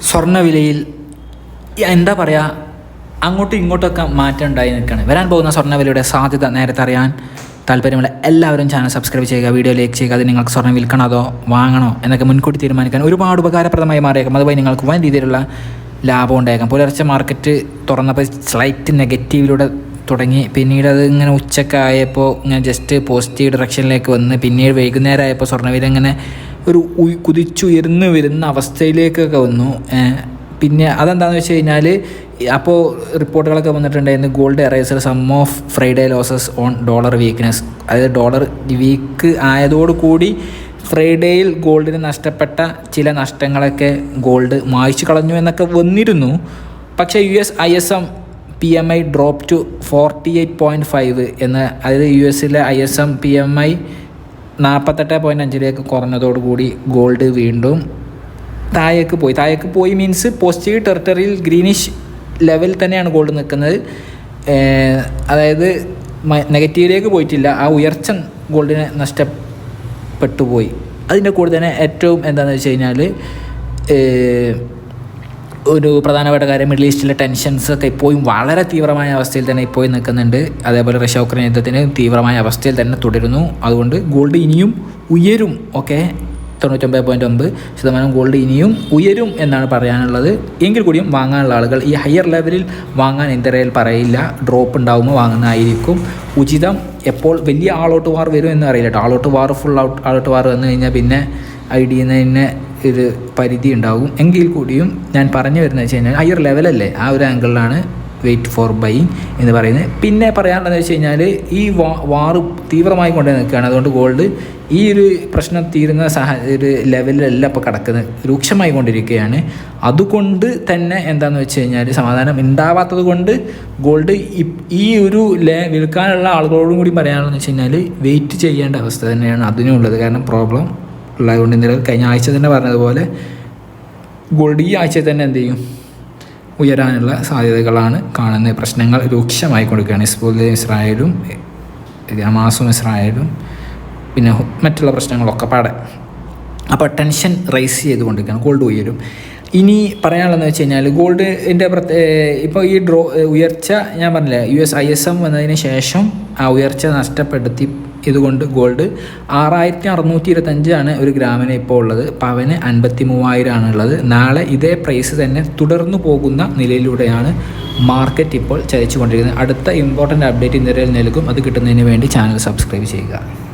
സ്വർണവിലയിൽ എന്താ പറയുക അങ്ങോട്ടും ഇങ്ങോട്ടൊക്കെ മാറ്റം ഉണ്ടായി നിൽക്കുകയാണ്. വരാൻ പോകുന്ന സ്വർണവിലയുടെ സാധ്യത നേരത്തെ അറിയാൻ താല്പര്യമുള്ള എല്ലാവരും ചാനൽ സബ്സ്ക്രൈബ് ചെയ്യുക വീഡിയോ ലൈക്ക് ചെയ്യുക അത് നിങ്ങൾക്ക് സ്വർണം വിൽക്കണോ വാങ്ങണോ എന്നൊക്കെ മുൻകൂട്ടി തീരുമാനിക്കാൻ ഒരുപാട് ഉപകാരപ്രദമായി മാറിയേക്കാം. അതുപോലെ നിങ്ങൾക്ക് വൻ രീതിയിലുള്ള ലാഭം ഉണ്ടായേക്കാം. പുലർച്ചെ മാർക്കറ്റ് തുറന്നപ്പോൾ സ്ലൈറ്റ് നെഗറ്റീവിലൂടെ തുടങ്ങി. പിന്നീട് അത് ഇങ്ങനെ ഉച്ചക്കായപ്പോൾ ഇങ്ങനെ ജസ്റ്റ് പോസിറ്റീവ് ഡയറക്ഷനിലേക്ക് വന്ന്. പിന്നീട് വൈകുന്നേരമായപ്പോൾ സ്വർണവില ഇങ്ങനെ ഒരു കുതിച്ചുയർന്നു വരുന്ന അവസ്ഥയിലേക്കൊക്കെ വന്നു. പിന്നെ അതെന്താണെന്ന് വെച്ച് കഴിഞ്ഞാൽ അപ്പോൾ റിപ്പോർട്ടുകളൊക്കെ വന്നിട്ടുണ്ടായിരുന്നു gold erases some of Friday losses on dollar weakness അതായത് ഡോളർ വീക്ക് ആയതോടുകൂടി ഫ്രൈഡേയിൽ ഗോൾഡിന് നഷ്ടപ്പെട്ട ചില നഷ്ടങ്ങളൊക്കെ ഗോൾഡ് മായ്ച്ചു കളഞ്ഞു എന്നൊക്കെ വന്നിരുന്നു. പക്ഷേ U S I S M P M I drop to forty eight point five എന്ന് അതായത് യു എസിലെ I S M P M I നാൽപ്പത്തെട്ട് പോയിന്റ് അഞ്ചിലേക്ക് കുറഞ്ഞതോടുകൂടി ഗോൾഡ് വീണ്ടും താഴേക്ക് പോയി. താഴേക്ക് പോയി മീൻസ് പോസിറ്റീവ് ടെറിട്ടറിയിൽ ഗ്രീനിഷ് ലെവൽ തന്നെയാണ് ഗോൾഡ് നിൽക്കുന്നത്. അതായത് നെഗറ്റീവിലേക്ക് പോയിട്ടില്ല. ആ ഉയർച്ച ഗോൾഡിനെ നഷ്ടപ്പെട്ടു പോയി. അതിന്റെ കൂടെ തന്നെ ഏറ്റവും എന്താണെന്ന് വെച്ച് കഴിഞ്ഞാൽ ഒരു പ്രധാനപ്പെട്ട കാര്യം മിഡിൽ ഈസ്റ്റിലെ ടെൻഷൻസ് ഒക്കെ ഇപ്പോഴും വളരെ തീവ്രമായ അവസ്ഥയിൽ തന്നെ ഇപ്പോഴും നിൽക്കുന്നുണ്ട്. അതേപോലെ റഷ്യ ഉക്രൈൻ യുദ്ധത്തിന് തീവ്രമായ അവസ്ഥയിൽ തന്നെ തുടരുന്നു. അതുകൊണ്ട് ഗോൾഡ് ഇനിയും ഉയരും ഓക്കെ തൊണ്ണൂറ്റൊമ്പത് പോയിന്റ് ഒമ്പത് ശതമാനം ഗോൾഡ് ഇനിയും ഉയരും എന്നാണ് പറയാനുള്ളത്. എങ്കിൽ കൂടിയും വാങ്ങാനുള്ള ആളുകൾ ഈ ഹയർ ലെവലിൽ വാങ്ങാൻ എന്തരയിൽ പറയില്ല. ഡ്രോപ്പ് ഉണ്ടാകുമ്പോൾ വാങ്ങുന്നതായിരിക്കും. ഉചിതം എപ്പോൾ വലിയ ആളോട്ട് വാർ വരും എന്ന് അറിയില്ല ആളോട്ട് വാർ ഫുൾ ഔട്ട് ആളോട്ട് വാർ വന്നു കഴിഞ്ഞാൽ പിന്നെ ഐ ഡി തന്നെ ഒരു പരിധി ഉണ്ടാകും എങ്കിൽ കൂടിയും ഞാൻ പറഞ്ഞു വരുന്നത് വെച്ച് കഴിഞ്ഞാൽ ഹയർ ലെവലല്ലേ ആ ഒരു ആംഗിളിലാണ് വെയിറ്റ് ഫോർ ബൈയിങ് എന്ന് പറയുന്നത്. പിന്നെ പറയാനുള്ളതെന്ന് വെച്ച് കഴിഞ്ഞാൽ ഈ വാ വാറ് തീവ്രമായി കൊണ്ടു നിൽക്കുകയാണ്. അതുകൊണ്ട് ഗോൾഡ് ഈ ഒരു പ്രശ്നം തീരുന്ന സഹ ഒരു ലെവലിലല്ല ഇപ്പോൾ കിടക്കുന്നത്. രൂക്ഷമായി കൊണ്ടിരിക്കുകയാണ്. അതുകൊണ്ട് തന്നെ എന്താണെന്ന് വെച്ച് കഴിഞ്ഞാൽ സമാധാനം ഉണ്ടാവാത്തത് കൊണ്ട് ഗോൾഡ് ഈ ഒരു ലേ വിൽക്കാനുള്ള ആളുകളോടും കൂടി പറയാനുള്ളതെന്ന് വെച്ച് കഴിഞ്ഞാൽ വെയിറ്റ് ചെയ്യേണ്ട അവസ്ഥ തന്നെയാണ് അതിനുള്ളത്. കാരണം പ്രോബ്ലം ഉള്ളതുകൊണ്ട് ഇന്നലെ കഴിഞ്ഞ ആഴ്ച തന്നെ പറഞ്ഞതുപോലെ ഗോൾഡ് ഈ ആഴ്ച തന്നെ എന്ത് ചെയ്യും? ഉയരാനുള്ള സാധ്യതകളാണ് കാണുന്നത്. പ്രശ്നങ്ങൾ രൂക്ഷമായി കൊടുക്കുകയാണ്. ഇസ്ബോലും ഇസ്രായേലും ഹമാസും ഇസ്രായേലും പിന്നെ മറ്റുള്ള പ്രശ്നങ്ങളൊക്കെ പാടെ. അപ്പോൾ ടെൻഷൻ റൈസ് ചെയ്തുകൊണ്ടിരിക്കുകയാണ്. ഗോൾഡ് ഉയരും. ഇനി പറയാനുള്ളതെന്ന് വെച്ച് കഴിഞ്ഞാൽ ഗോൾഡിന്റെ പ്രത്യേ ഇപ്പോൾ ഈ ഡ്രോ ഉയർച്ച ഞാൻ പറഞ്ഞില്ല U S I S M വന്നതിന് ശേഷം ആ ഉയർച്ച നഷ്ടപ്പെടുത്തി ഇതുകൊണ്ട് ഗോൾഡ് ആറായിരത്തി അറുന്നൂറ്റി ഇരുപത്തഞ്ചാണ് ഒരു ഗ്രാമിന് ഇപ്പോൾ ഉള്ളത്. പവന് അൻപത്തി മൂവായിരമാണ് ഉള്ളത് നാളെ ഇതേ പ്രൈസ് തന്നെ തുടർന്നു പോകുന്ന നിലയിലൂടെയാണ് മാർക്കറ്റ് ഇപ്പോൾ ചലിച്ചുകൊണ്ടിരിക്കുന്നത്. അടുത്ത ഇമ്പോർട്ടന്റ് അപ്ഡേറ്റ് ഇന്നലെ നൽകും. അത് കിട്ടുന്നതിന് വേണ്ടി ചാനൽ സബ്സ്ക്രൈബ് ചെയ്യുക.